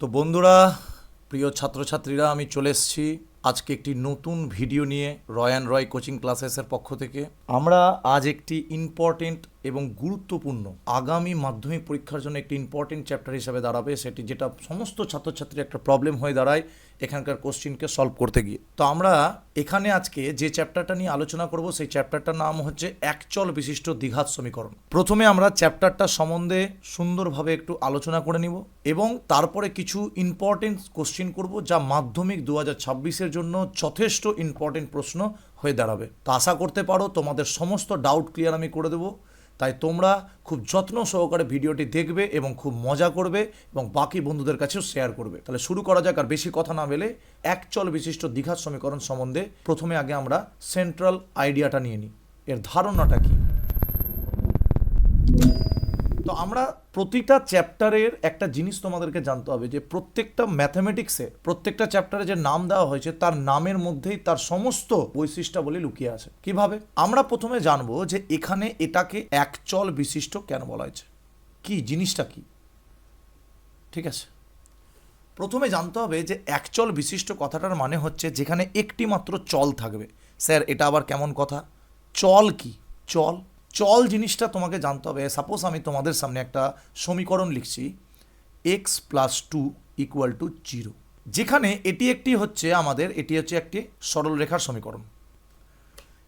তো বন্ধুরা, প্রিয় ছাত্রছাত্রীরা, আমি চলে এসেছি আজকে একটি নতুন ভিডিও নিয়ে রয় রয় কোচিং ক্লাসেসের পক্ষ থেকে। আমরা আজ একটি ইম্পর্টেন্ট এবং গুরুত্বপূর্ণ আগামী মাধ্যমিক পরীক্ষার জন্য একটি ইম্পর্টেন্ট চ্যাপ্টার হিসাবে দাঁড়াবে। সেটি যেটা সমস্ত ছাত্রছাত্রীর একটা প্রবলেম হয়ে দাঁড়ায় এখানকার কোশ্চিনকে সলভ করতে গিয়ে। তো আমরা এখানে আজকে যে চ্যাপ্টারটা নিয়ে আলোচনা করব, সেই চ্যাপ্টারটার নাম হচ্ছে একচল বিশিষ্ট দ্বিঘাত সমীকরণ। প্রথমে আমরা চ্যাপ্টারটা সম্বন্ধে সুন্দরভাবে একটু আলোচনা করে নিব এবং তারপরে কিছু ইম্পর্টেন্ট কোশ্চিন করব, যা মাধ্যমিক দু হাজার জন্য যথেষ্ট ইম্পর্টেন্ট প্রশ্ন হয়ে দাঁড়াবে। তা আশা করতে পারো তোমাদের সমস্ত ডাউট ক্লিয়ার আমি করে দেবো। তাই তোমরা খুব যত্ন সহকারে ভিডিওটি দেখবে এবং খুব মজা করবে এবং বাকি বন্ধুদের কাছেও শেয়ার করবে। তাহলে শুরু করা যাক আর বেশি কথা না বেলে একচল বিশিষ্ট দীঘার সমীকরণ সম্বন্ধে প্রথমে আগে আমরা সেন্ট্রাল আইডিয়াটা নিয়ে নিই। এর ধারণাটা কি? তো আমরা প্রতিটা চ্যাপ্টারের একটা জিনিস তোমাদেরকে জানতে হবে যে প্রত্যেকটা ম্যাথামেটিক্সে, প্রত্যেকটা চ্যাপ্টারে যে নাম দেওয়া হয়েছে, তার নামের মধ্যেই তার সমস্ত বৈশিষ্ট্যাবলী লুকিয়ে আছে। কীভাবে? আমরা প্রথমে জানব যে এখানে এটাকে একচল বিশিষ্ট কেন বলা হয়েছে? কি? জিনিসটা কি? ঠিক আছে? প্রথমে জানতে হবে যে একচল বিশিষ্ট কথাটার মানে হচ্ছে যেখানে একটি মাত্র চল থাকবে। স্যার, এটা আবার কেমন কথা? চল কি? চল চল জিনিসটা তোমাকে জানতে হবে। সাপোজ আমি তোমাদের সামনে একটা সমীকরণ লিখছি X plus two equal to zero যেখানে এটি একটি হচ্ছে আমাদের, এটি হচ্ছে একটি সরলরেখার সমীকরণ।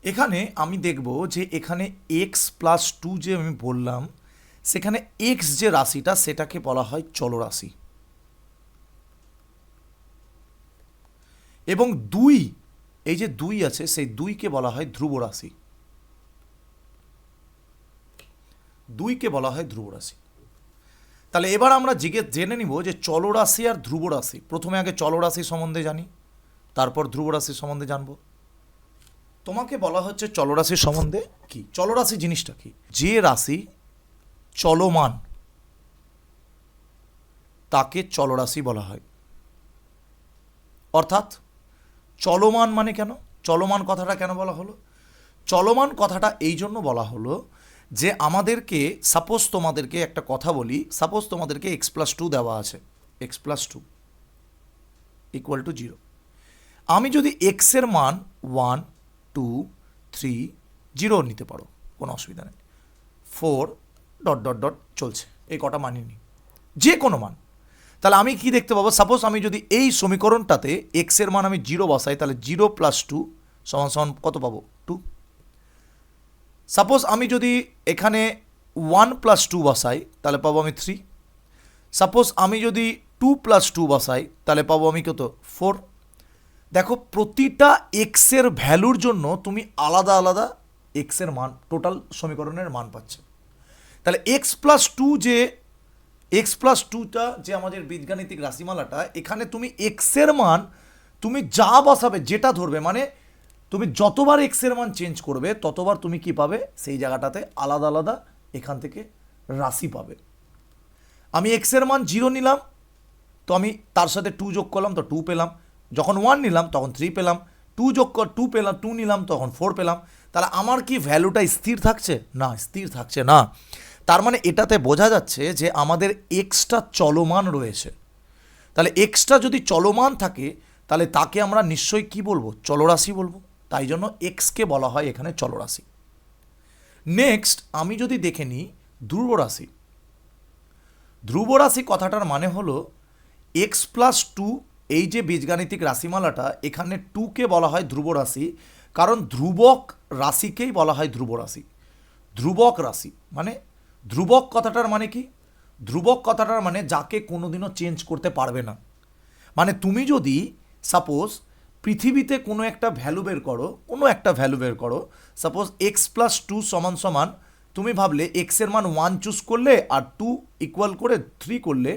এখানে আমি দেখব যে এখানে এক্স প্লাস টু যে আমি বললাম, সেখানে এক্স যে রাশিটা, সেটাকে বলা হয় চলরাশি। এবং দুই, এই যে দুই আছে, সেই দুইকে বলা হয় ধ্রুব রাশি দুইকে বলা হয় ধ্রুব রাশি। তাহলে এবার আমরা জিজ্ঞেস জেনে নিব যে চলরাশি আর ধ্রুব রাশি। প্রথমে আগে চলরাশি সম্বন্ধে জানি, তারপর ধ্রুব রাশি সম্বন্ধে জানব। তোমাকে বলা হচ্ছে চলরাশি সম্বন্ধে কি? চলরাশি জিনিসটা কি? যে রাশি চলমান, তাকে চলরাশি বলা হয়। অর্থাৎ চলমান মানে কেন? চলমান কথাটা কেন বলা হলো? চলমান কথাটা এই জন্য বলা হলো যে আমাদেরকে সাপোজ তোমাদেরকে একটা কথা বলি সাপোজ তোমাদেরকে এক্স প্লাস টু দেওয়া আছে X plus two equal to zero আমি যদি এক্সের মান ওয়ান টু থ্রি জিরো নিতে পারো, কোনো অসুবিধা নেই। ফোর ডট ডট ডট চলছে, এই কটা মানিনি যে কোনো মান। তাহলে আমি কি দেখতে পাবো? সাপোজ আমি যদি এই সমীকরণটাতে এক্সের মান আমি জিরো বসাই, তাহলে জিরো প্লাস টু সমান সমান কত পাবো? টু সাপোজ আমি যদি এখানে ওয়ান প্লাস টু বসাই, তাহলে পাবো আমি থ্রি সাপোজ আমি যদি টু প্লাস টু বসাই, তাহলে পাবো আমি কত? ফোর দেখো, প্রতিটা এক্সের ভ্যালুর জন্য তুমি আলাদা আলাদা এক্সের মান টোটাল সমীকরণের মান পাচ্ছ। তাহলে এক্স প্লাস টু যে এক্স প্লাস টুটা যে আমাদের বীজগাণিতিক রাশিমালাটা, এখানে তুমি এক্সের মান, তুমি যা বসাবে, যেটা ধরবে মানে তুমি যতবার এক্সের মান চেঞ্জ করবে, ততবার তুমি কি পাবে? সেই জায়গাটাতে আলাদা আলাদা এখান থেকে রাশি পাবে। আমি এক্সের মান জিরো নিলাম, তো আমি তার সাথে টু যোগ করলাম, তো টু পেলাম। যখন ওয়ান নিলাম, তখন থ্রি পেলাম। টু যোগ কর টু পেলাম টু নিলাম, তখন ফোর পেলাম। তাহলে আমার কি ভ্যালুটা স্থির থাকছে? না, স্থির থাকছে না। তার মানে এটাতে বোঝা যাচ্ছে যে আমাদের এক্সটা চলমান রয়েছে। তাহলে এক্সটা যদি চলমান থাকে, তাহলে তাকে আমরা নিশ্চয়ই কি বলব? চলরাশি বলব। তাই জন্য এক্সকে বলা হয় এখানে চলরাশি। নেক্সট আমি যদি দেখে নিই ধ্রুব রাশি ধ্রুব রাশি কথাটার মানে হলো এক্স প্লাস টু এই যে বীজগাণিতিক রাশিমালাটা, এখানে টুকে বলা হয় ধ্রুব রাশি কারণ ধ্রুবক রাশিকেই বলা হয় ধ্রুব রাশি ধ্রুবক রাশি মানে ধ্রুবক কথাটার মানে কি? ধ্রুবক কথাটার মানে যাকে কোনোদিনও চেঞ্জ করতে পারবে না। মানে তুমি যদি সাপোজ পৃথিবীতে কোনো একটা ভ্যালু বের করো, কোনো একটা ভ্যালু বের করো সাপোজ এক্স প্লাস টু সমান সমান, তুমি ভাবলে এক্সের মান ওয়ান চুজ করলে আর টু ইকুয়াল করে থ্রি করলে,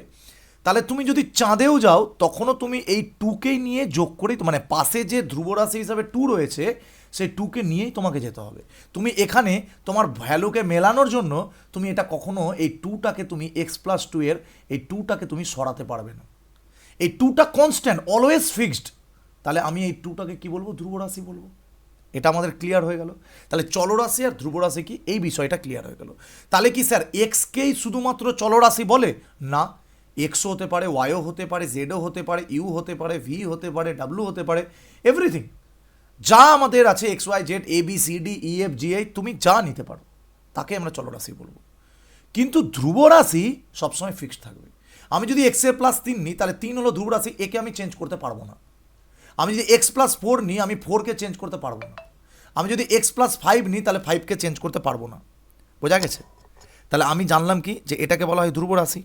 তাহলে তুমি যদি চাঁদেও যাও, তখনও তুমি এই টুকেই নিয়ে যোগ করেই মানে পাশে যে ধ্রুবরাশি হিসাবে টু রয়েছে, সেই টুকে নিয়েই তোমাকে যেতে হবে। তুমি এখানে তোমার ভ্যালুকে মেলানোর জন্য তুমি এটা কখনো এই টুটাকে তুমি এক্স প্লাস টু এর, এই টুটাকে তুমি সরাতে পারবে না। এই টুটা কনস্ট্যান্ট অলওয়েজ ফিক্সড তাহলে আমি এই টুটাকে কি বলব? ধ্রুবরাশি বলব। এটা আমাদের ক্লিয়ার হয়ে গেল। তাহলে চলরাশি আর ধ্রুবরাশি কি? এই বিষয়টা ক্লিয়ার হয়ে গেল। তাহলে কি স্যার এক্সকেই শুধুমাত্র চলরাশি বলে? না। এক্সও হতে পারে ওয়াইও হতে পারে জেডও হতে পারে ইউ হতে পারে ভি হতে পারে ডাব্লু হতে পারে এভরিথিং যা আমাদের আছে X Y Z A B C D E F G I তুমি যা নিতে পারো, তাকে আমরা চলরাশি বলব। কিন্তু ধ্রুব রাশি সবসময় ফিক্সড থাকবে। আমি যদি এক্সের প্লাস তিন নিই, তাহলে তিন হলো ধ্রুব রাশি একে আমি চেঞ্জ করতে পারব না। আমি যদি এক্স প্লাস ফোর নিই, আমি ফোরকে চেঞ্জ করতে পারব না। আমি যদি এক্স প্লাস ফাইভ নিই, তাহলে ফাইভকে চেঞ্জ করতে পারব না। বোঝা গেছে? তাহলে আমি জানলাম কি যে এটাকে বলা হয় ধ্রুব রাশি।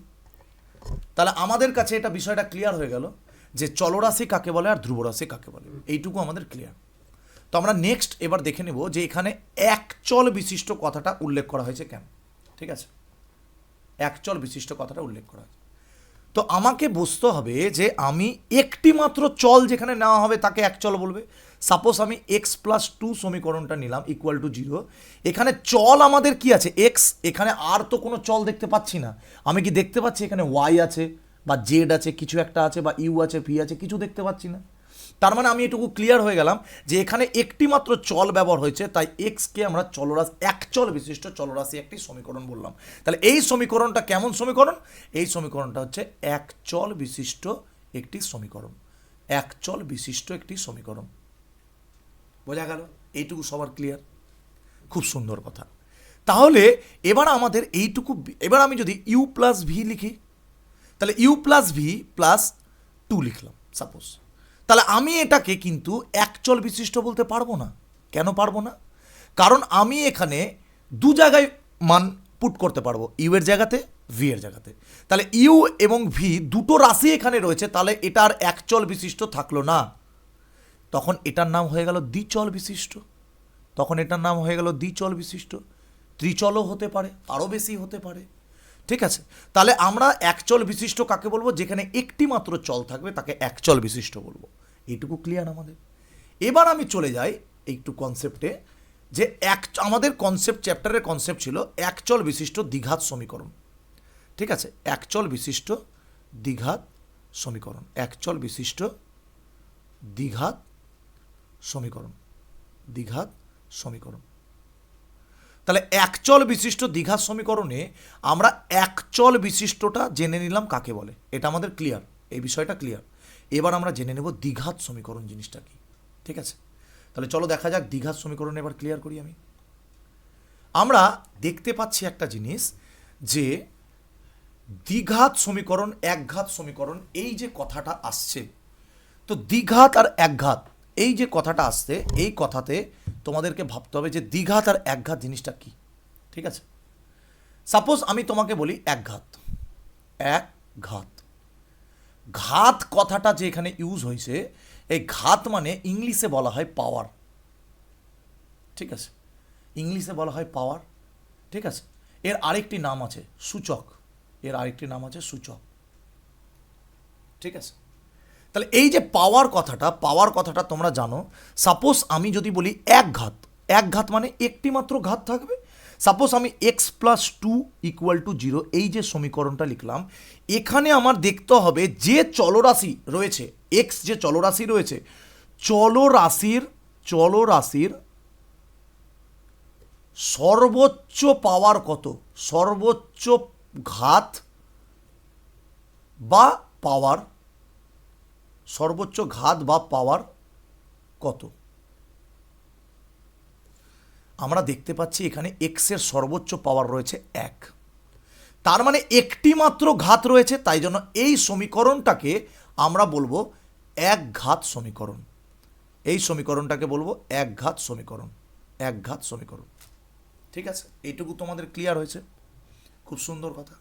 তাহলে আমাদের কাছে এটা বিষয়টা ক্লিয়ার হয়ে গেল যে চলরাশি কাকে বলে আর ধ্রুব রাশি কাকে বলে। এইটুকু আমাদের ক্লিয়ার তো আমরা নেক্সট এবার দেখে নেব যে এখানে একচল বিশিষ্ট কথাটা উল্লেখ করা হয়েছে কেন? ঠিক আছে? একচল বিশিষ্ট কথাটা উল্লেখ করা হয়েছে। তো আমাকে বুঝতে হবে যে আমি একটি মাত্র চল যেখানে নেওয়া হবে তাকে এক চল বলবে। সাপোজ আমি এক্স প্লাস টু সমীকরণটা নিলাম ইকুয়াল টু জিরো এখানে চল আমাদের কি আছে? এক্স এখানে আর তো কোনো চল দেখতে পাচ্ছি না। আমি কি দেখতে পাচ্ছি এখানে ওয়াই আছে বা জেড আছে, কিছু একটা আছে বা ইউ আছে ভি আছে, কিছু দেখতে পাচ্ছি না। তার মানে আমি এটুকু ক্লিয়ার হয়ে গেলাম যে এখানে একটি মাত্র চল ব্যবহার হয়েছে, তাই এক্সকে আমরা চলরাশি, এক চল বিশিষ্ট চলরাশি একটি সমীকরণ বললাম। তাহলে এই সমীকরণটা কেমন সমীকরণ? এই সমীকরণটা হচ্ছে এক চল বিশিষ্ট একটি সমীকরণ। এক চল বিশিষ্ট একটি সমীকরণ। বোঝা গেল? এইটুকু সবার ক্লিয়ার খুব সুন্দর কথা। তাহলে এবার আমাদের এইটুকু, এবার আমি যদি ইউ প্লাস ভি লিখি, তাহলে U plus V plus two লিখলাম সাপোজ তাহলে আমি এটাকে কিন্তু একচল বিশিষ্ট বলতে পারব না। কেন পারব না? কারণ আমি এখানে দু জায়গায় মান পুট করতে পারব, ইউ এর জায়গাতে, ভি এর জায়গাতে। তাহলে ইউ এবং ভি দুটো রাশি এখানে রয়েছে, তাহলে এটা আর একচল বিশিষ্ট থাকল না। তখন এটার নাম হয়ে গেল দ্বিচল বিশিষ্ট। তখন এটার নাম হয়ে গেল দ্বিচল বিশিষ্ট। ত্রিচলও হতে পারে আরও বেশি হতে পারে। ঠিক আছে? তাহলে আমরা একচল বিশিষ্ট কাকে বলব? যেখানে একটি মাত্র চল থাকবে, তাকে একচল বিশিষ্ট বলব। এইটুকু ক্লিয়ার আমাদের? এবার আমি চলে যাই একটু কনসেপ্টে যে এক, আমাদের কনসেপ্ট চ্যাপ্টারের কনসেপ্ট ছিল একচল বিশিষ্ট দ্বিঘাত সমীকরণ। ঠিক আছে? একচল বিশিষ্ট দ্বিঘাত সমীকরণ। একচল বিশিষ্ট দ্বিঘাত সমীকরণ। দ্বিঘাত সমীকরণ। তাহলে একচল বিশিষ্ট দ্বিঘাত সমীকরণে আমরা একচল বিশিষ্টটা জেনে নিলাম কাকে বলে? এটা আমাদের ক্লিয়ার এই বিষয়টা ক্লিয়ার এবার আমরা জেনে নেব দ্বিঘাত সমীকরণ জিনিসটা কি, ঠিক আছে? তাহলে চলো দেখা যাক দ্বিঘাত সমীকরণ এবার ক্লিয়ার করি আমি। আমরা দেখতে পাচ্ছি একটা জিনিস যে দ্বিঘাত সমীকরণ, একঘাত সমীকরণ, এই যে কথাটা আসছে, তো দ্বিঘাত আর একঘাত, এই যে কথাটা আসছে, এই কথাতে তোমাদেরকে ভাবতে হবে যে দ্বিঘাত আর একঘাত জিনিসটা কি, ঠিক আছে? সাপোজ আমি তোমাকে বলি একঘাত এক ঘাত কথাটা যে এখানে ইউজ হয়েছে এই ঘাত মানে ইংলিশে বলা হয় পাওয়ার ঠিক আছে? ইংলিশে বলা হয় পাওয়ার ঠিক আছে? এর আরেকটি নাম আছে, সূচক। এর আরেকটি নাম আছে, সূচক। ঠিক আছে? তাহলে এই যে পাওয়ার কথাটা পাওয়ার কথাটা তোমরা জানো সাপোজ আমি যদি বলি এক ঘাত এক ঘাত মানে একটি মাত্র ঘাত থাকবে? সাপোজ আমি X plus two equal to zero এই যে সমীকরণটা লিখলাম, এখানে আমার দেখতে হবে যে চলরাশি রয়েছে এক্স যে চলরাশি রয়েছে, চলরাশির চলরাশির সর্বোচ্চ পাওয়ার কত? সর্বোচ্চ ঘাত বা পাওয়ার, সর্বোচ্চ ঘাত বা পাওয়ার কত? আমরা দেখতে পাচ্ছি এখানে এক্সের সর্বোচ্চ পাওয়ার রয়েছে এক। তার মানে একটি মাত্র ঘাত রয়েছে, তাই জন্য এই সমীকরণটাকে আমরা বলব এক ঘাত সমীকরণ। এই সমীকরণটাকে বলব এক ঘাত সমীকরণ, এক ঘাত সমীকরণ। ঠিক আছে? এইটুকু তোমাদের ক্লিয়ার হয়েছে? খুব সুন্দর কথা।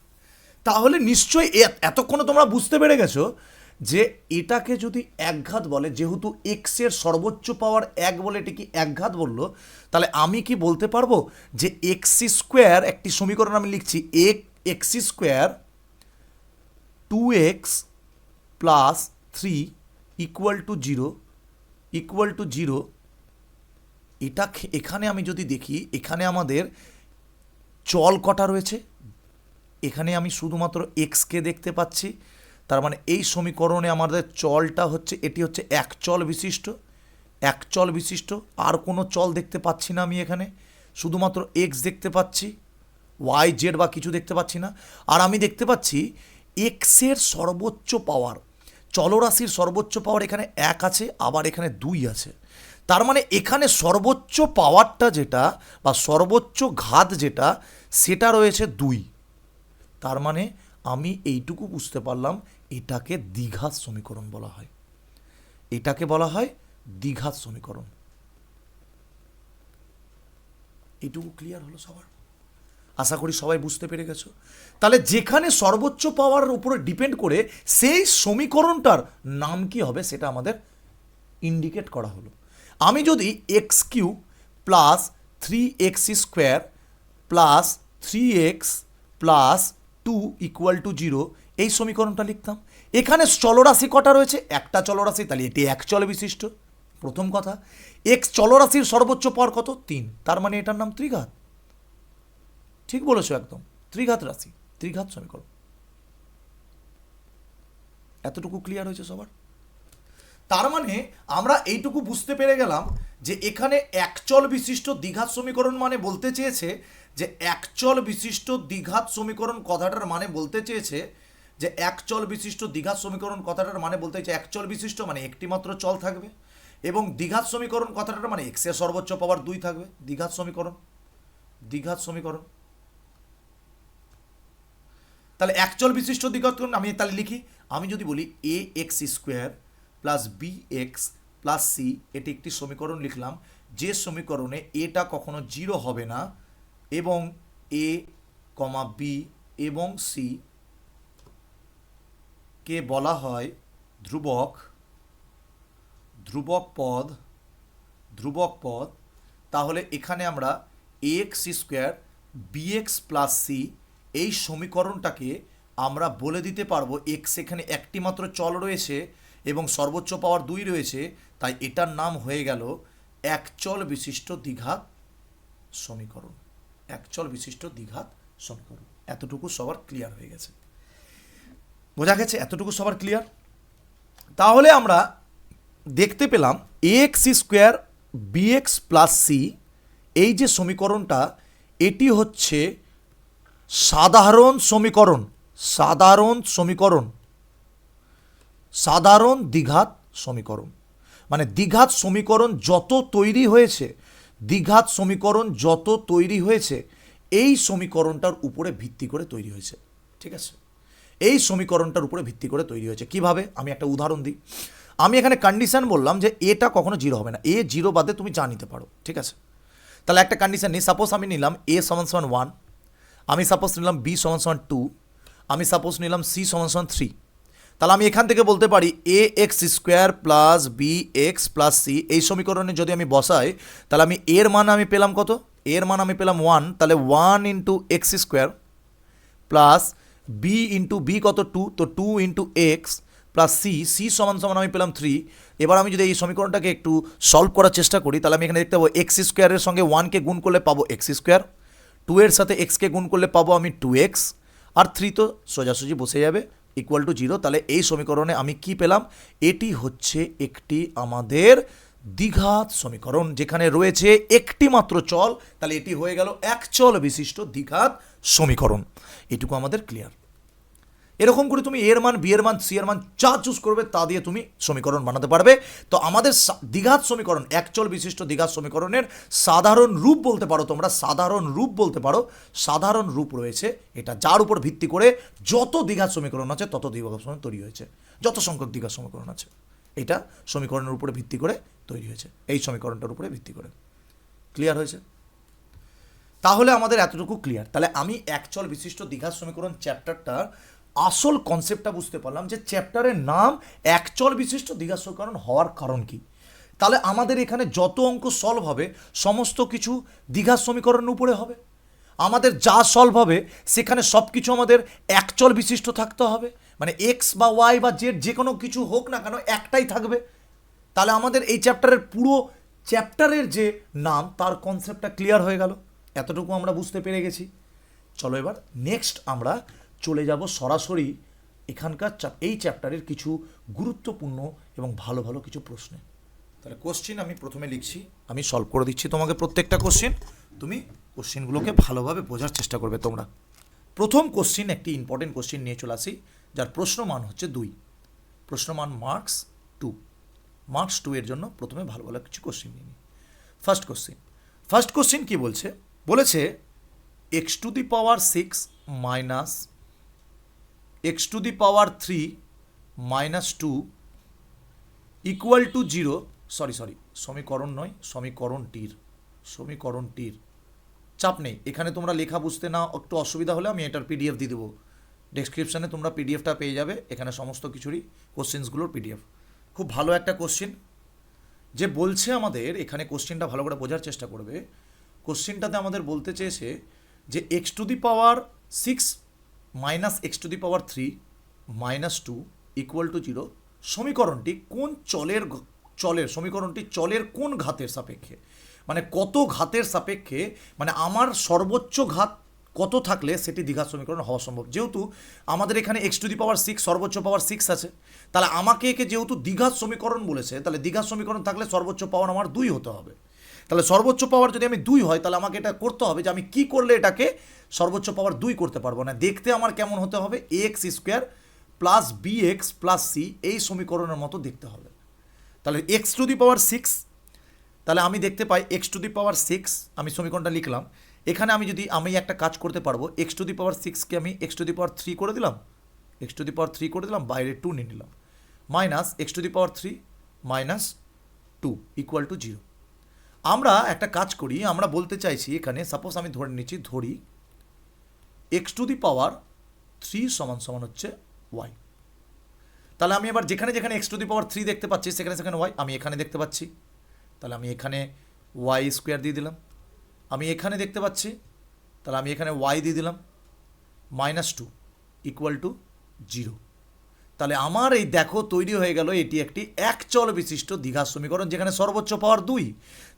তাহলে নিশ্চয়ই এতক্ষণে তোমরা বুঝতে পেরে গেছো যে এটাকে যদি একঘাত বলে, যেহেতু এক্সের সর্বোচ্চ পাওয়ার এক বলে এটিকে একঘাত বলল, তাহলে আমি কি বলতে পারব যে এক্স স্কোয়ার একটি সমীকরণ আমি লিখছি, এক X square two X plus three equal to zero equal to zero এটা এখানে আমি যদি দেখি, এখানে আমাদের চল কটা রয়েছে? এখানে আমি শুধুমাত্র এক্সকে দেখতে পাচ্ছি তার মানে এই সমীকরণে আমাদের চলটা হচ্ছে, এটি হচ্ছে এক চল বিশিষ্ট। এক চল বিশিষ্ট, আর কোনো চল দেখতে পাচ্ছি না আমি এখানে। শুধুমাত্র এক্স দেখতে পাচ্ছি ওয়াই জেড বা কিছু দেখতে পাচ্ছি না। আর আমি দেখতে পাচ্ছি এক্সের সর্বোচ্চ পাওয়ার, চলরাশির সর্বোচ্চ পাওয়ার এখানে এক আছে, আবার এখানে দুই আছে। তার মানে এখানে সর্বোচ্চ পাওয়ারটা যেটা, বা সর্বোচ্চ ঘাত যেটা, সেটা রয়েছে দুই। তার মানে আমি এইটুকু বুঝতে পারলাম এটাকে দ্বিঘাত সমীকরণ বলা হয়। এটাকে বলা হয় দ্বিঘাত সমীকরণ। এটুকু ক্লিয়ার হলো সবার? আশা করি সবাই বুঝতে পেরে গেছো। তাহলে যেখানে সর্বোচ্চ পাওয়ার উপরে ডিপেন্ড করে সেই সমীকরণটার নাম কি হবে সেটা আমাদের ইন্ডিকেট করা হলো। আমি যদি X cube plus three X square plus three X plus two equal to zero এই সমীকরণটা লিখতাম। এখানে চলরাশি কটা রয়েছে? একটা চলরাশি, তাহলে এটি এক চল বিশিষ্ট। প্রথম কথা এক্স চলরাশির সর্বোচ্চ পর কত? তিন। তার মানে এটার নাম ত্রিঘাত। ঠিক বলেছ একদম। ত্রিঘাত রাশি, ত্রিঘাত সমীকরণ। এতটুকু ক্লিয়ার হয়েছে সবার? তার মানে আমরা এইটুকু বুঝতে পেরে গেলাম যে এখানে একচল বিশিষ্ট দ্বিঘাত সমীকরণ মানে বলতে চেয়েছে যে একচল বিশিষ্ট দ্বিঘাত সমীকরণ কথাটার মানে বলতে চেয়েছে যে একচল বিশিষ্ট দ্বিঘাত সমীকরণ কথাটার মানে বলতে চাইছে একচল বিশিষ্ট মানে একটি মাত্র চল থাকবে এবং দ্বিঘাত সমীকরণ কথাটার মানে এক্সের সর্বোচ্চ পাওয়ার দুই থাকবে। দ্বিঘাত সমীকরণ দ্বিঘাত সমীকরণ। তাহলে একচল বিশিষ্ট দ্বিঘাত আমি তাহলে লিখি, আমি যদি বলি A X square plus B X plus C এটি একটি সমীকরণ লিখলাম, যে সমীকরণে এটা কখনো জিরো হবে না এবং এ কমা বি এবং সি কে বলা হয় ধ্রুবক ধ্রুবক পদ ধ্রুবক পদ, তাহলে এখানে আমরা A X square B X plus C এই সমীকরণটাকে আমরা বলে দিতে পারব। এক্স এখানে একটি মাত্র চল রয়েছে এবং সর্বোচ্চ পাওয়ার দুই রয়েছে, তাই এটার নাম হয়ে গেল একচল বিশিষ্ট দ্বিঘাত সমীকরণ। একচল বিশিষ্ট দ্বিঘাত সমীকরণ। এতটুকু সবার ক্লিয়ার হয়ে গেছে। বোঝা গেছে এতটুকু সবার ক্লিয়ার তাহলে আমরা দেখতে পেলাম A X square B X plus C এই যে সমীকরণটা, এটি হচ্ছে সাধারণ সমীকরণ সাধারণ সমীকরণ, সাধারণ দ্বিঘাত সমীকরণ। মানে দ্বিঘাত সমীকরণ যত তৈরি হয়েছে, দ্বিঘাত সমীকরণ যত তৈরি হয়েছে, এই সমীকরণটার উপরে ভিত্তি করে তৈরি হয়েছে। ঠিক আছে? এই সমীকরণটার উপরে ভিত্তি করে তৈরি হয়েছে। কীভাবে? আমি একটা উদাহরণ দিই। আমি এখানে কন্ডিশন বললাম যে এটা কখনো জিরো হবে না। এ জিরো বাদে তুমি যা নিতে পারো, ঠিক আছে? তাহলে একটা কন্ডিশন নেই। সাপোজ আমি নিলাম এ সমান সমান ওয়ান আমি সাপোজ নিলাম বি সমান সমান টু আমি সাপোজ নিলাম সি সমান সমান থ্রি তাহলে আমি এখান থেকে বলতে পারি A X square plus B X plus C এই সমীকরণে যদি আমি বসাই, তাহলে আমি এর মান আমি পেলাম কত? এর মান আমি পেলাম ওয়ান তাহলে one into X square plus B into B কত টু তো two into X plus C C সমান সমান আমি পেলাম থ্রি এবার আমি যদি এই সমীকরণটাকে একটু সলভ করার চেষ্টা করি, তাহলে আমি এখানে দেখতে পাবো এক্স স্কোয়ারের সঙ্গে ওয়ানকে গুণ করলে পাবো এক্স স্কোয়ার টু এর সাথে এক্সকে গুণ করলে পাবো আমি টু এক্স আর থ্রি তো সোজাসুজি বসে যাবে ইকুয়াল টু জিরো তাহলে এই সমীকরণে আমি কি পেলাম? এটি হচ্ছে একটি আমাদের দ্বিঘাত সমীকরণ, যেখানে রয়েছে একটি মাত্র চল। তাহলে এটি হয়ে গেল এক চল বিশিষ্ট দ্বিঘাত সমীকরণ। এটুকু আমাদের ক্লিয়ার এরকম করে তুমি এর মান বি এর মান সি এর মান যা চুজ করবে তা দিয়ে তুমি সমীকরণ বানাতে পারবে। তো আমাদের দ্বিঘাত সমীকরণ, একচল বিশিষ্ট দ্বিঘাত সমীকরণের সাধারণ রূপ বলতে পারো তোমরা, সাধারণ রূপ বলতে পারো, সাধারণ রূপ রয়েছে। এটা যার উপর ভিত্তি করে যত দ্বিঘাত সমীকরণ আছে, তত দ্বিঘাত সমীকরণ তৈরি হয়েছে। যত সংখ্যক দ্বিঘাত সমীকরণ আছে, এটা সমীকরণের উপরে ভিত্তি করে তৈরি হয়েছে। এই সমীকরণটার উপরে ভিত্তি করে। ক্লিয়ার হয়েছে? তাহলে আমাদের এতটুকু ক্লিয়ার তাহলে আমি একচল বিশিষ্ট দীঘার সমীকরণ চ্যাপ্টারটার আসল কনসেপ্টটা বুঝতে পারলাম যে চ্যাপ্টারের নাম একচল বিশিষ্ট দীঘার সমীকরণ হওয়ার কারণ কি। তাহলে আমাদের এখানে যত অঙ্ক সলভ হবে, সমস্ত কিছু দীঘার সমীকরণের উপরে হবে। আমাদের যা সলভ হবে, সেখানে সব কিছু আমাদের একচল বিশিষ্ট থাকতে হবে। মানে এক্স বা ওয়াই বা জেড যে কোনো কিছু হোক না কেন একটাই থাকবে। তাহলে আমাদের এই চ্যাপ্টারের পুরো চ্যাপ্টারের যে নাম, তার কনসেপ্টটা ক্লিয়ার হয়ে গেল। এতটুকু আমরা বুঝতে পেরে গেছি। চলো এবার নেক্সট আমরা চলে যাব সরাসরি এখানকার এই চ্যাপ্টারের কিছু গুরুত্বপূর্ণ এবং ভালো ভালো কিছু প্রশ্নে। তাহলে কোশ্চিন আমি প্রথমে লিখছি। আমি সলভ করে দিচ্ছি তোমাকে প্রত্যেকটা কোশ্চিন তুমি কোশ্চিনগুলোকে ভালোভাবে বোঝার চেষ্টা করবে তোমরা। প্রথম কোশ্চিন একটি ইম্পর্টেন্ট কোশ্চিন নিয়ে চলে আসি যার প্রশ্ন মান হচ্ছে দুই। প্রশ্ন মান মার্কস টু মার্কস টু এর জন্য প্রথমে ভালো ভালো কিছু কোশ্চেন নিয়ে নিই ফার্স্ট কোশ্চেন ফার্স্ট কোশ্চেন কি বলছে? বলেছে X to the power six minus X to the power three minus two equal to zero sorry sorry সমীকরণ নয় সমীকরণটির সমীকরণটির চাপ নেই, এখানে তোমরা লেখা বুঝতে না, একটু অসুবিধা হলে আমি এটার পিডিএফ দিয়ে দেবো। ডেসক্রিপশানে তোমরা পিডিএফটা পেয়ে যাবে, এখানে সমস্ত কিছুরই কোশ্চেন্সগুলোর পিডিএফ খুব ভালো একটা কোশ্চেন যে বলছে আমাদের, এখানে কোশ্চেনটা ভালো করে বোঝার চেষ্টা করবে। কোশ্চেনটাতে আমাদের বলতে চেয়েছে যে X to the power six minus X to the power three minus two equal to zero সমীকরণটি কোন চলের চলের, সমীকরণটি চলের কোন ঘাতের সাপেক্ষে? মানে কত ঘাতের সাপেক্ষে মানে আমার সর্বোচ্চ ঘাত কত থাকলে সেটি দ্বিঘাত সমীকরণ হওয়া সম্ভব? যেহেতু আমাদের এখানে X to the power six সর্বোচ্চ পাওয়ার সিক্স আছে, তাহলে আমাকে একে যেহেতু দ্বিঘাত সমীকরণ বলেছে, তাহলে দ্বিঘাত সমীকরণ থাকলে সর্বোচ্চ পাওয়ার আমার দুই হতে হবে। তাহলে সর্বোচ্চ পাওয়ার যদি আমি দুই হয়, তাহলে আমাকে এটা করতে হবে যে আমি কি করলে এটাকে সর্বোচ্চ পাওয়ার দুই করতে পারব না। দেখতে আমার কেমন হতে হবে? A X square plus B X plus C এই সমীকরণের মতো দেখতে হবে। তাহলে X to the power six তাহলে আমি দেখতে পাই X to the power six আমি সমীকরণটা লিখলাম। এখানে আমি যদি, আমি একটা কাজ করতে পারব এক্স টু দি পাওয়ার সিক্সকে আমি X to the power three করে দিলাম। X to the power three করে দিলাম, বাইরে টু নিয়ে নিলাম। Minus X to the power three minus two equal to zero আমরা একটা কাজ করি, আমরা বলতে চাইছি এখানে সাপোজ আমি ধরে নিচ্ছি, ধরি X to the power three সমান সমান হচ্ছে ওয়াই তাহলে আমি এবার যেখানে যেখানে X to the power three দেখতে পাচ্ছি, সেখানে সেখানে ওয়াই আমি এখানে দেখতে পাচ্ছি। তাহলে আমি এখানে ওয়াই স্কোয়ার দিয়ে দিলাম। আমি এখানে দেখতে পাচ্ছি, তাহলে আমি এখানে ওয়াই দিয়ে দিলাম। Minus two equal to zero তাহলে আমার এই দেখো তৈরি হয়ে গেল এটি একটি এক চল বিশিষ্ট দ্বিঘাত সমীকরণ, যেখানে সর্বোচ্চ পাওয়ার দুই।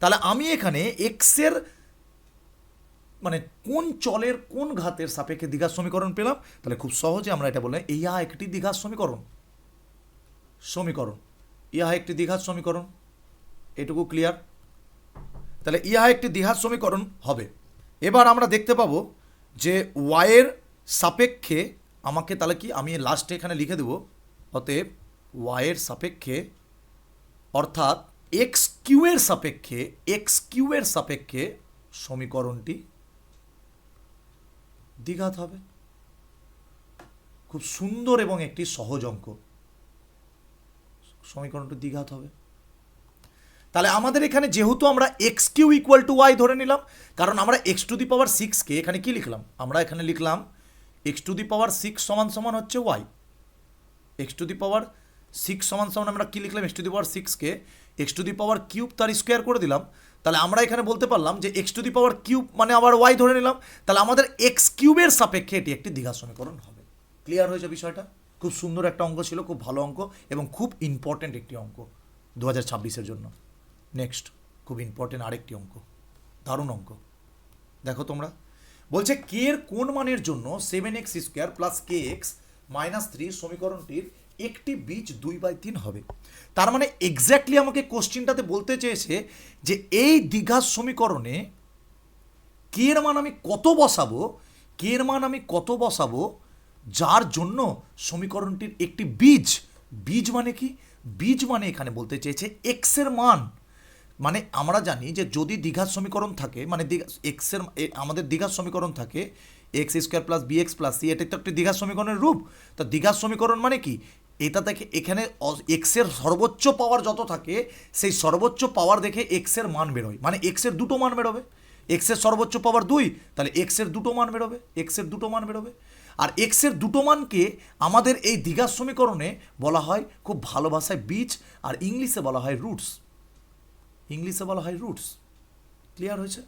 তাহলে আমি এখানে এক্সের মানে কোন চলের কোন ঘাতের সাপেক্ষে দ্বিঘাত সমীকরণ পেলাম? তাহলে খুব সহজে আমরা এটা বললাম ইহা একটি দ্বিঘাত সমীকরণ। সমীকরণ। ইহা একটি দীঘার সমীকরণ। এটুকু ক্লিয়ার তাহলে ইহা একটি দীঘার সমীকরণ হবে। এবার আমরা দেখতে পাবো যে ওয়াইয়ের সাপেক্ষে আমাকে তাহলে কি আমি লাস্টে এখানে লিখে দেব অতএব ওয়াইয়ের সাপেক্ষে, অর্থাৎ এক্স কিউয়ের সাপেক্ষে এক্স কিউয়ের সাপেক্ষে সমীকরণটি দ্বিঘাত হবে। খুব সুন্দর এবং একটি সহজ অঙ্ক। সমীকরণটি দ্বিঘাত হবে। তাহলে আমাদের এখানে যেহেতু আমরা X cube equal to Y ধরে নিলাম, কারণ আমরা এক্স টু দি পাওয়ার সিক্সকে এখানে কি লিখলাম? আমরা এখানে লিখলাম X to the power six সমান সমান হচ্ছে Y X to the power six সমান সমান আমরা কি লিখলাম? X to the power সিক্সকে X to the power cube তার স্কোয়ার করে দিলাম। তাহলে আমরা এখানে বলতে পারলাম যে X to the power cube মানে আবার ওয়াই ধরে নিলাম। তাহলে আমাদের এক্স কিউবের সাপেক্ষে এটি একটি দ্বিঘাত সমীকরণ হবে। ক্লিয়ার হয়েছে বিষয়টা? খুব সুন্দর একটা অঙ্ক ছিল, খুব ভালো অঙ্ক এবং খুব ইম্পর্ট্যান্ট একটি অঙ্ক দু হাজার ছাব্বিশের জন্য। নেক্সট খুব ইম্পর্টেন্ট আরেকটি অঙ্ক। দারুণ অঙ্ক। দেখো তোমরা। বলছে কে এর কোন মানের জন্য seven X square plus K X minus three সমীকরণটির একটি বীজ দুই বাই তিন হবে। তার মানে এক্স্যাক্টলি আমাকে কোশ্চিনটাতে বলতে চেয়েছে যে এই দীঘার সমীকরণে কে এর মান আমি কত বসাবো কে এর মান আমি কত বসাবো, যার জন্য সমীকরণটির একটি বীজ বীজ মানে কি? বীজ মানে এখানে বলতে চেয়েছে এক্সের মান। মানে আমরা জানি যে যদি দীঘার সমীকরণ থাকে মানে দীঘা এক্সের আমাদের দীঘার সমীকরণ থাকে X square plus B X plus C, এটা তো একটি দীঘার সমীকরণের রূপ। তা দীঘার সমীকরণ মানে কি? এটা থেকে এখানে এক্সের সর্বোচ্চ পাওয়ার যত থাকে, সেই সর্বোচ্চ পাওয়ার দেখে এক্সের মান বেরোয়। মানে এক্সের দুটো মান বেরোবে। এক্সের সর্বোচ্চ পাওয়ার দুই, তাহলে এক্সের দুটো মান বেরোবে। এক্সের দুটো মান বেরোবে। আর এক্সের দুটো মানকে আমাদের এই দীঘার সমীকরণে বলা হয় খুব ভালো ভাষায় বীজ, আর ইংলিশে বলা হয় রুটস। ইংলিশে বলা হয় রুটস। ক্লিয়ার হয়েছে?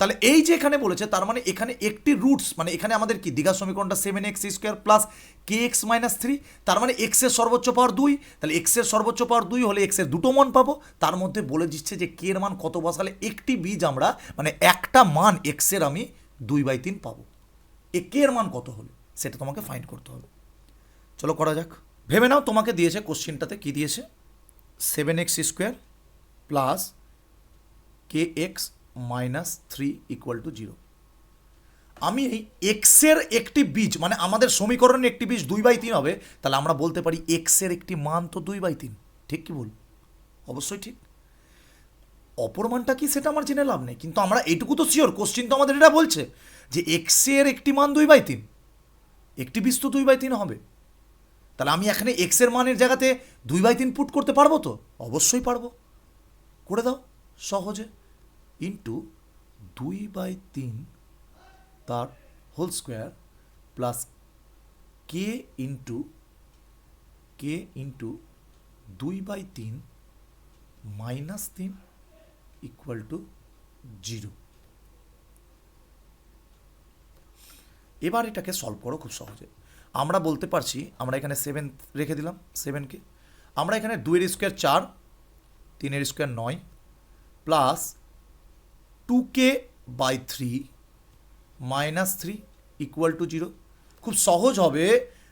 তাহলে এই যে এখানে বলেছে, তার মানে এখানে একটি রুটস মানে এখানে আমাদের কি, দীঘা সমীকরণটা seven X square plus K X minus three তার মানে এক্সের সর্বোচ্চ পাওয়ার দুই, তাহলে এক্সের সর্বোচ্চ পাওয়ার দুই হলে এক্সের দুটো মান পাবো, তার মধ্যে বলে দিচ্ছে যে কে এর মান কত বসালে একটি বীজ আমরা মানে একটা মান এক্সের আমি দুই বাই তিন পাবো। এ কে এর মান কত হলে? সেটা তোমাকে ফাইন্ড করতে হবে। চলো করা যাক। ভেবে নাও তোমাকে দিয়েছে কোশ্চেনটাতে কি দিয়েছে? Seven X square plus K X minus three equal to zero আমি এই এক্সের একটি বীজ মানে আমাদের সমীকরণের একটি বীজ দুই বাই তিন হবে, তাহলে আমরা বলতে পারি এক্সের একটি মান তো দুই বাই তিন। ঠিক কি বল? অবশ্যই ঠিক। অপর মানটা কি সেটা আমার জেনে লাভ নেই, কিন্তু আমরা এইটুকু তো শিওর কোশ্চিন তো আমাদের এটা বলছে যে এক্সের একটি মান দুই বাই তিন। একটি বীজ তো দুই বাই তিন হবে। তাহলে আমি এখানে এক্সের মানের জায়গাতে দুই বাই তিন পুট করতে পারব তো? অবশ্যই পারব। করে দাও, সহজে। ইন্টু দুই বাই তিন তার whole square plus K into K into দুই বাই তিন মাইনাস তিন ইকুয়াল টু জিরো এবার এটাকে সলভ করো খুব সহজে। আমরা বলতে পারছি, আমরা এখানে সেভেন রেখে দিলাম সেভেনকে আমরা এখানে দুইয়ের স্কোয়ার চার, তিনের স্কোয়ার নয় plus two K by three minus three equal to zero খুব সহজ হবে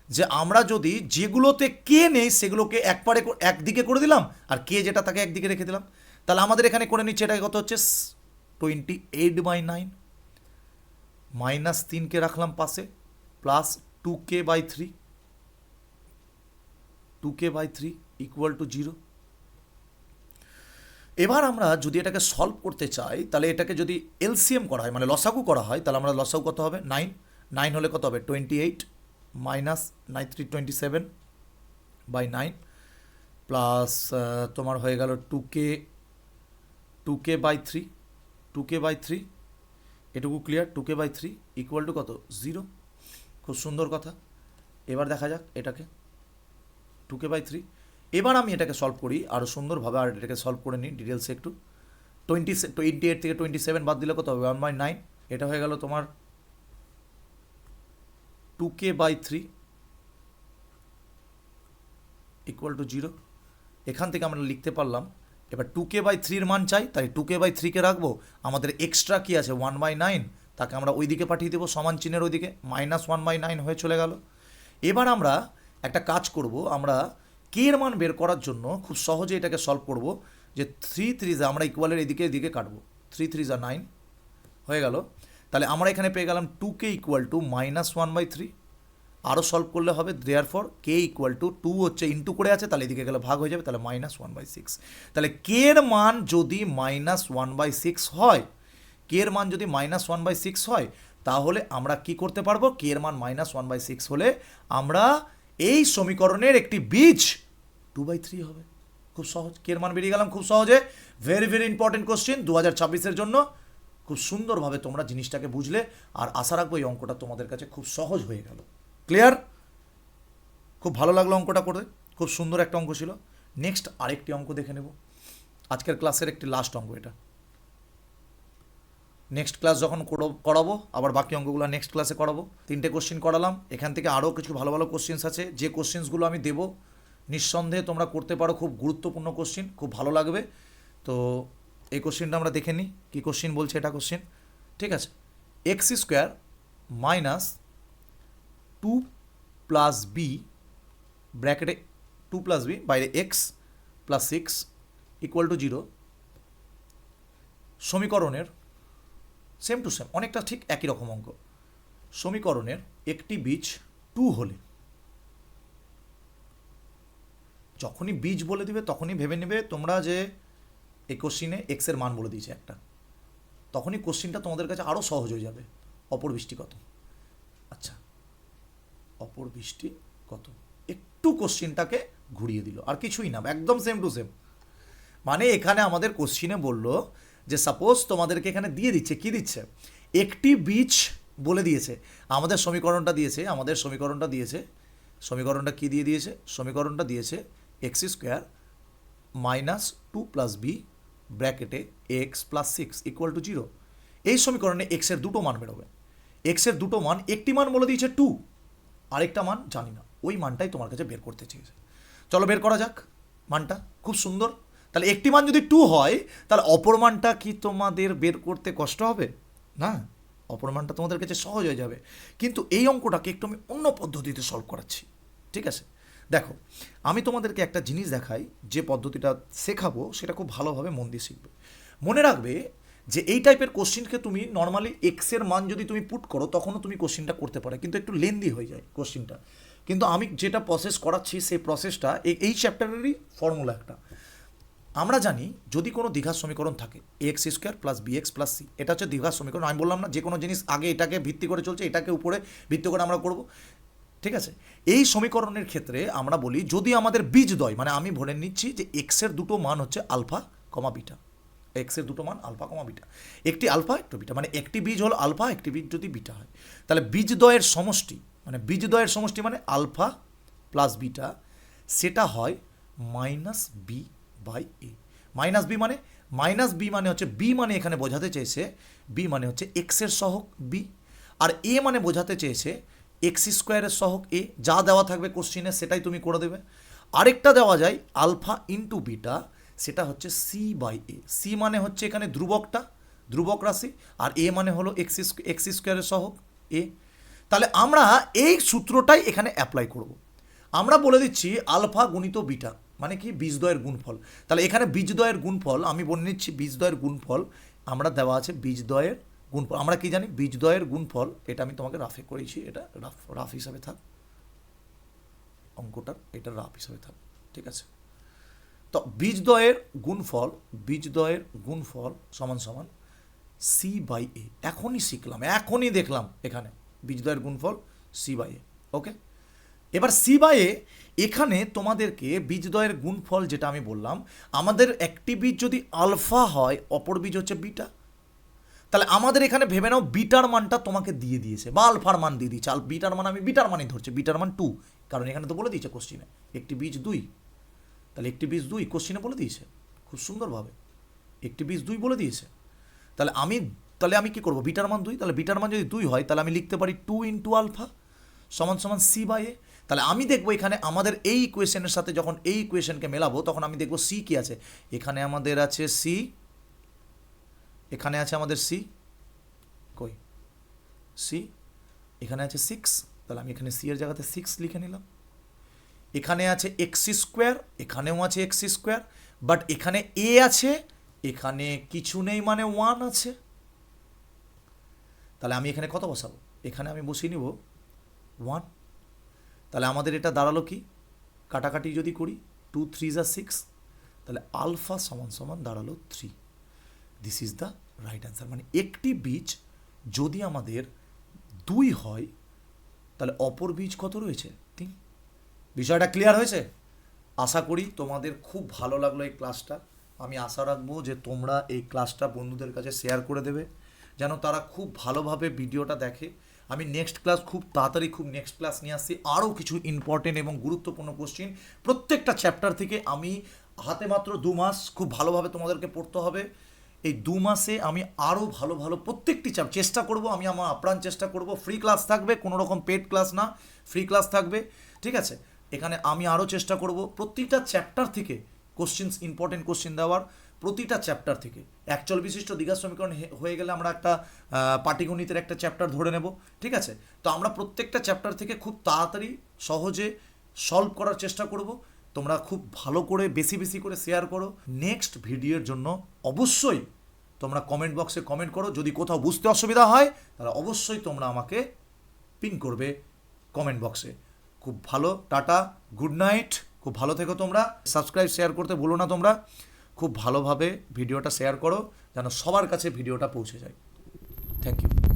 যে আমরা যদি যেগুলোতে কে নেই, সেগুলোকে একবারে একদিকে করে দিলাম, আর কে যেটা তাকে একদিকে রেখে দিলাম। তাহলে আমাদের এখানে করে নিচ্ছে এটা কত হচ্ছে? Twenty eight by nine minus তিনকে রাখলাম পাশে plus two K by three two K by three equal to zero এবার আমরা যদি এটাকে সলভ করতে চাই, তাহলে এটাকে যদি এলসিএম করা হয় মানে লসাগু করা হয়, তাহলে আমরা লসাগু কত হবে? নাইন নাইন হলে কত হবে? Twenty eight minus nine three twenty seven by nine plus তোমার হয়ে গেল two K two K by three two K by three এটুকু clear two K by three equal to কত? জিরো খুব সুন্দর কথা। এবার দেখা যাক এটাকে। টু কে বাই থ্রি এবার আমি এটাকে সলভ করি আরও সুন্দরভাবে আর এটাকে সলভ করে নিই ডিটেলসে একটু। টোয়েন্টি টোয়েন্টি এইট থেকে টোয়েন্টি সেভেন বাদ দিলে কত হবে? ওয়ান বাই নাইন এটা হয়ে গেল তোমার two K by three equal to zero এখান থেকে আমরা লিখতে পারলাম, এবার টু কে বাই থ্রির মান চাই, তাই টু কে বাই থ্রিকে রাখব। আমাদের এক্সট্রা কি আছে? ওয়ান বাই নাইন তাকে আমরা ওই দিকে পাঠিয়ে দেবো, সমান চিহ্নের ওইদিকে। মাইনাস ওয়ান বাই নাইন হয়ে চলে গেল। এবার আমরা একটা কাজ করব, আমরা কে এর মান বের করার জন্য খুব সহজে এটাকে সলভ করব যে থ্রি থ্রি যা আমরা ইকুয়ালের এদিকে এদিকে কাটবো। থ্রি থ্রি যা নাইন হয়ে গেল। তাহলে আমরা এখানে পেয়ে গেলাম two k equal to minus one by three আরও সলভ করলে হবে therefore k equal to two হচ্ছে ইন্টু করে আছে, তাহলে এদিকে গেলে ভাগ হয়ে যাবে, তাহলে মাইনাস ওয়ান বাই সিক্স তাহলে কে এর মান যদি মাইনাস ওয়ান বাই সিক্স হয় কে এর মান যদি মাইনাস ওয়ান বাই সিক্স হয়, তাহলে আমরা কি করতে পারব? কে এর মান মাইনাস ওয়ান বাই সিক্স হলে আমরা এই সমীকরণের একটি বীজ টু বাই থ্রি হবে। খুব সহজ। কে এর মান বেরিয়ে গেলাম? খুব সহজে। ভেরি ভেরি ইম্পর্টেন্ট কোশ্চেন দু হাজার ছাব্বিশের জন্য খুব সুন্দরভাবে তোমরা জিনিসটাকে বুঝলে। আর আশা রাখব এই অঙ্কটা তোমাদের কাছে খুব সহজ হয়ে গেল। ক্লিয়ার খুব ভালো লাগল অঙ্কটা করে খুব সুন্দর একটা অঙ্ক ছিল। নেক্সট আরেকটি অঙ্ক দেখে নেব। আজকের ক্লাসের একটি লাস্ট অঙ্ক এটা। নেক্সট ক্লাস যখন করো- করাবো, আবার বাকি অঙ্কগুলো নেক্সট ক্লাসে করাবো। তিনটে কোশ্চেন করালাম, এখান থেকে আরও কিছু ভালো ভালো কোশ্চেন্স আছে। যে কোশ্চেন্সগুলো আমি দেবো, নিঃসন্দেহে তোমরা করতে পারো খুব গুরুত্বপূর্ণ কোশ্চেন খুব ভালো লাগবে। তো এই কোশ্চেনটা আমরা দেখে নিই, কী কোশ্চেন বলছে এটা কোশ্চেন ঠিক আছে। X square minus two plus B ব্র্যাকেটে টু প্লাস বি বাইরে X plus six equal to zero সমীকরণের সেম টু সেম অনেকটা ঠিক একই রকম অঙ্ক। সমীকরণের একটি বীজ টু হলে, যখনই বীজ বলে দিবে, তখনই ভেবে নেবে তোমরা যে এই কোশ্চিনে এক্সের মান বলে দিয়েছে একটা। তখনই কোশ্চিনটা তোমাদের কাছে আরও সহজ হয়ে যাবে। অপর বৃষ্টি কত? আচ্ছা অপর বৃষ্টি কত? একটু কোশ্চিনটাকে ঘুরিয়ে দিল, আর কিছুই না, একদম সেম টু সেম মানে এখানে আমাদের কোশ্চিনে বলল যে সাপোজ তোমাদেরকে এখানে দিয়ে দিচ্ছে, কি দিচ্ছে? একটি বীজ বলে দিয়েছে। আমাদের সমীকরণটা দিয়েছে, আমাদের সমীকরণটা দিয়েছে। সমীকরণটা কি দিয়ে দিয়েছে? সমীকরণটা দিয়েছে X square minus two plus B ব্র্যাকেটে X plus six equal to zero এই সমীকরণে এক্সের দুটো মান বেরোবে। এক্সের দুটো মান, একটি মান বলে দিয়েছে টু আরেকটা মান জানি না। ওই মানটাই তোমার কাছে বের করতে চেয়েছে। চলো বের করা যাক মানটা। খুব সুন্দর। তাহলে একটি মান যদি টু হয়, তাহলে অপর মানটা কি তোমাদের বের করতে কষ্ট হবে? না, অপর মানটা তোমাদের কাছে সহজ হয়ে যাবে। কিন্তু এই অঙ্কটাকে একটু আমি অন্য পদ্ধতিতে সলভ করাচ্ছি। ঠিক আছে? দেখো, আমি তোমাদেরকে একটা জিনিস দেখাই, যে পদ্ধতিটা শেখাবো, সেটা খুব ভালোভাবে মন দিয়ে শিখবে। মনে রাখবে যে এই টাইপের কোশ্চিনকে তুমি নর্মালি এক্সের মান যদি তুমি পুট করো, তখনও তুমি কোশ্চিনটা করতে পারো, কিন্তু একটু লেন্দি হয়ে যায় কোশ্চিনটা কিন্তু আমি যেটা প্রসেস করাচ্ছি, সেই প্রসেসটা এই চ্যাপ্টারেরই ফর্মুলা একটা। আমরা জানি যদি কোনো দীঘার সমীকরণ থাকে X square plus B X plus C এটা হচ্ছে দীঘার সমীকরণ। আমি বললাম না, যে কোনো জিনিস আগে এটাকে ভিত্তি করে চলছে, এটাকে উপরে ভিত্তি করে আমরা করব। ঠিক আছে? এই সমীকরণের ক্ষেত্রে আমরা বলি, যদি আমাদের বীজদ্বয় মানে আমি ধরে নিচ্ছি যে এক্সের দুটো মান হচ্ছে আলফা কমা বিটা এক্সের দুটো মান আলফা কমা বিটা একটি আলফা একটু বিটা মানে একটি বীজ হল আলফা একটি বীজ যদি বিটা হয়। তাহলে বীজদ্বয়ের সমষ্টি মানে বীজদ্বয়ের সমষ্টি মানে আলফা প্লাস বিটা সেটা হয় minus B by A. Minus B মানে মাইনাস বি মানে হচ্ছে বি মানে এখানে বোঝাতে চেয়েছে, বি মানে হচ্ছে এক্সের সহক বি আর এ মানে বোঝাতে চেয়েছে এক্স স্কোয়ারের সহক এ যা দেওয়া থাকবে কোশ্চিনে সেটাই তুমি করে দেবে। আরেকটা দেওয়া যায় আলফা ইন্টু বিটা সেটা হচ্ছে সি বাই এ সি মানে হচ্ছে এখানে ধ্রুবকটা, ধ্রুবক রাশি, আর এ মানে হলো এক্স এক্স স্কোয়ারের সহক এ তাহলে আমরা এই সূত্রটাই এখানে অ্যাপ্লাই করব। আমরা বলে দিচ্ছি আলফা গুণিত বিটা মানে কি? বীজদ্বয়ের গুণফল। তাহলে এখানে বীজদ্বয়ের গুণফল, আমি বলে নিচ্ছি বীজদ্বয়ের গুণফল, আমরা দেওয়া আছে বীজদ্বয়ের গুণফল। আমরা কি জানি? বীজদ্বয়ের গুণফল, এটা আমি তোমাকে রাফে করেছি, এটা রাফ রাফ হিসাবে থাক। অঙ্কটার, এটা রাফ হিসাবে থাক, ঠিক আছে? তো বীজদ্বয়ের গুণফল বীজদ্বয়ের গুণফল সমান সমান সি বাই এ এখনই শিখলাম, এখনই দেখলাম এখানে। বীজদ্বয়ের গুণফল সি বাই এ ওকে এবার সি এখানে তোমাদেরকে বীজদ্বয়ের গুণফল যেটা আমি বললাম, আমাদের একটি বীজ যদি আলফা হয়, অপর বীজ হচ্ছে বিটা। তাহলে আমাদের এখানে ভেবে নাও, বিটার মানটা তোমাকে দিয়ে দিয়েছে, বা আলফার মান দিয়ে দিয়েছে। আল বিটার মান আমি বিটার মানই ধরছি, বিটার মান টু কারণ এখানে তো বলে দিয়েছে কোশ্চিনে একটি বীজ দুই। তাহলে একটি বীজ দুই কোশ্চিনে বলে দিয়েছে, খুব সুন্দরভাবে। একটি বীজ দুই বলে দিয়েছে। তাহলে আমি তাহলে আমি কি করব? বিটার মান দুই? তাহলে বিটার মান যদি দুই হয়, তাহলে আমি লিখতে পারি টু ইন্টু আলফা সমান সমান সি বাই এ তাহলে আমি দেখব এখানে আমাদের এই ইকুয়েশনের সাথে যখন এই ইকুয়েশনকে মেলাবো, তখন আমি দেখব সি কি আছে। এখানে আমাদের আছে সি এখানে আছে আমাদের সি কই? সি এখানে আছে সিক্স তাহলে আমি এখানে সি এর জায়গাতে সিক্স লিখে নিলাম। এখানে আছে এক্স স্কোয়ার এখানেও আছে এক্স স্কোয়ার বাট এখানে এ আছে, এখানে কিছু নেই মানে ওয়ান আছে। তাহলে আমি এখানে কত বসাবো? এখানে আমি বসিয়ে নিব ওয়ান তাহলে আমাদের এটা দাঁড়াল কি? কাটাকাটি যদি করি টু থ্রি যা সিক্স তাহলে আলফা সমান সমান দাঁড়াল three this is the right answer মানে একটি বীজ যদি আমাদের দুই হয়, তাহলে অপর বীজ কত রয়েছে? তিন। বিষয়টা ক্লিয়ার হয়েছে? আশা করি তোমাদের খুব ভালো লাগল এই ক্লাসটা আমি আশা রাখব যে তোমরা এই ক্লাসটা বন্ধুদের কাছে শেয়ার করে দেবে, যেন তারা খুব ভালোভাবে ভিডিওটা দেখে আমি নেক্সট ক্লাস খুব তাড়াতাড়ি খুব নেক্সট ক্লাস নিয়ে আসছি। আরও কিছু ইম্পর্টেন্ট এবং গুরুত্বপূর্ণ কোশ্চিন প্রত্যেকটা চ্যাপ্টার থেকে আমি হাতে মাত্র দু মাস খুব ভালোভাবে তোমাদেরকে পড়তে হবে। এই দু মাসে আমি আরও ভালো ভালো প্রত্যেকটি চ্যাপ চেষ্টা করব। আমি আমার আপ্রাণ চেষ্টা করব। ফ্রি ক্লাস থাকবে, কোনো রকম পেড ক্লাস না। ফ্রি ক্লাস থাকবে, ঠিক আছে? এখানে আমি আরও চেষ্টা করব। প্রতিটা চ্যাপ্টার থেকে কোশ্চিনস ইম্পর্টেন্ট কোশ্চিন দেওয়ার। প্রতিটা চ্যাপ্টার থেকে। একচল বিশিষ্ট দীঘা সমীকরণ হয়ে গেলে আমরা একটা পাটিগণিতের একটা চ্যাপ্টার ধরে নেব, ঠিক আছে? তো আমরা প্রত্যেকটা চ্যাপ্টার থেকে খুব তাড়াতাড়ি, সহজে সলভ করার চেষ্টা করব। তোমরা খুব ভালো করে, বেশি বেশি করে শেয়ার করো। নেক্সট ভিডিওর জন্য অবশ্যই তোমরা কমেন্ট বক্সে কমেন্ট করো। যদি কোথাও বুঝতে অসুবিধা হয়, তাহলে অবশ্যই তোমরা আমাকে পিন করবে কমেন্ট বক্সে খুব ভালো, টাটা গুড নাইট খুব ভালো থেকো তোমরা। সাবস্ক্রাইব শেয়ার করতে ভুলো না তোমরা। খুব ভালোভাবে ভিডিওটা শেয়ার করো যেন সবার কাছে ভিডিওটা পৌঁছে যায়। Thank you